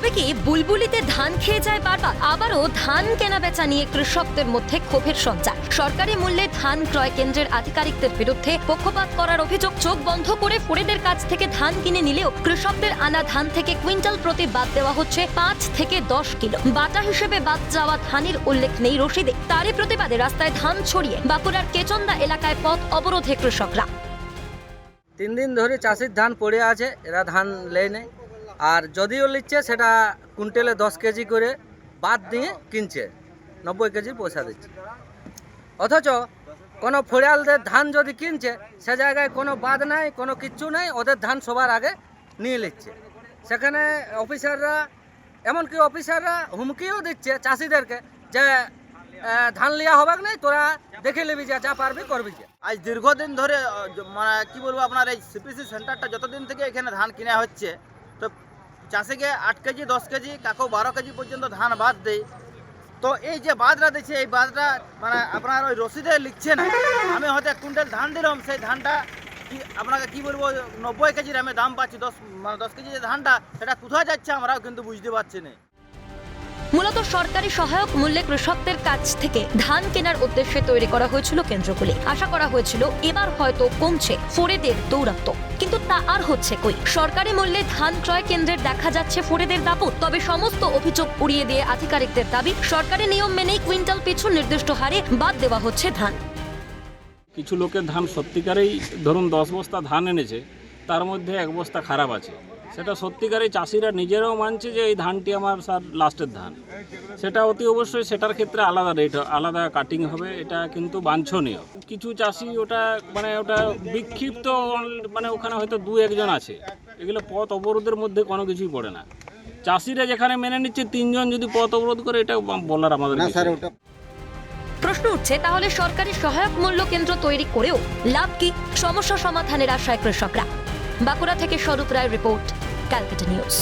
তবে কি বুলবুলিতে ধান খেয়ে যায় বারবার? আবারও ধান কেনা বেচা নিয়ে কৃষকদের মধ্যে ক্ষোভের সঞ্চার। সরকারি মূল্যে ধান ক্রয় কেন্দ্রের আধিকারিকদের বিরুদ্ধে পক্ষপাত করার অভিযোগ চোখ বন্ধ করে ফোরেদের কাছ থেকে ধান কিনে নিলেও কৃষকদের আনা ধান থেকে কুইন্টাল প্রতি বাদ দেওয়া হচ্ছে পাঁচ থেকে দশ কিলো। বাটা হিসেবে বাদ যাওয়া ধানের উল্লেখ নেই রশিদে। তারই প্রতিবাদে রাস্তায় ধান ছড়িয়ে বাঁকুড়ার কেচন্দা এলাকায় পথ অবরোধে কৃষকরা। তিন দিন ধরে চাষির ধান পড়ে আছে, এরা ধান লেয় নেই আর যদিও নিচ্ছে সেটা কুইন্টালে দশ কেজি করে বাদ দিয়ে কিনছে, নব্বই কেজি পয়সা দিচ্ছে। অথচ কোনো ফড়িয়ালদের ধান যদি কিনছে, সে জায়গায় কোনো বাদ নাই, কোনো কিচ্ছু নাই, ওদের ধান সবার আগে নিয়ে নিচ্ছে। সেখানে অফিসাররা, এমনকি অফিসাররা হুমকিও দিচ্ছে চাষিদেরকে যে ধান লিয়া হবে নাই, তোরা দেখে নিবি যে যা পারবি, করবি যে। আজ দীর্ঘদিন ধরে মানে কি বলব আপনার এই সিপিসি সেন্টারটা যতদিন থেকে এখানে ধান কিনা হচ্ছে, তো চাষিকে আট কেজি, দশ কেজি, কাকো বারো কেজি পর্যন্ত ধান বাদ দেয় তো এই যে বাদরা দিচ্ছে এই বাদরা মানে আপনার ওই রসিদে লিখছে না। আমি হয়তো এক কুইন্টাল ধান দিলাম, সেই ধানটা কি, আপনাকে কি বলব, নব্বই কেজির আমি দাম পাচ্ছি, দশ মানে দশ কেজি যে ধানটা, সেটা কোথায় যাচ্ছে আমরাও কিন্তু বুঝতে পারছি না। মূলত সরকারি সহায়ক মূল্যে কৃষকদের কাছ থেকে ধান কেনার উদ্দেশ্যে তৈরি করা হয়েছিল কেন্দ্রগুলি। আশা করা হয়েছিল এবার হয়তো কমছে, ফোরেদের দৌরাত্ম কিন্তু তা আর হচ্ছে কই? সরকারি মূল্যে ধান ক্রয় কেন্দ্রের দেখা যাচ্ছে ফোরেদের দাপট। তবে সমস্ত অভিযোগ উড়িয়ে দিয়ে আধিকারিকদের দাবি, সরকারি নিয়ম মেনেই কুইন্টাল পিছু নির্দিষ্ট হারে বাদ দেওয়া হচ্ছে ধান। কিছু লোকের ধান সত্যিকারেই ধরুন দশ বস্তা ধান এনেছে তার মধ্যে এক বস্তা খারাপ আছে। সেটা সত্যিকারেই চাষিরা নিজেরাও মানছে যে এই ধানটি আমার স্যার লাস্টের ধান। সেটা অতি অবশ্যই সেটার ক্ষেত্রে আলাদা রেট আলাদা কাটিং হবে এটা কিন্তু বাঞ্ছনীয়। কিছু চাষি ওটা মানে ওটা বিক্ষিপ্ত মানে ওখানে হয়তো দু একজন আছে। এগুলো পথ অবরোধের মধ্যে কোনো কিছুই পড়ে না। চাষিরা যেখানে মেনে নিচ্ছে তিনজন যদি পথ অবরোধ করে এটা বলার আমাদের প্রশ্ন উঠছে তাহলে সরকারি সহায়ক মূল্য কেন্দ্র তৈরি করেও লাভ কি? সমস্যা সমাধানের আশায় কৃষকরা। বাঁকুড়া থেকে স্বরূপ রায় রিপোর্ট ক্যালকাটা নিউজ।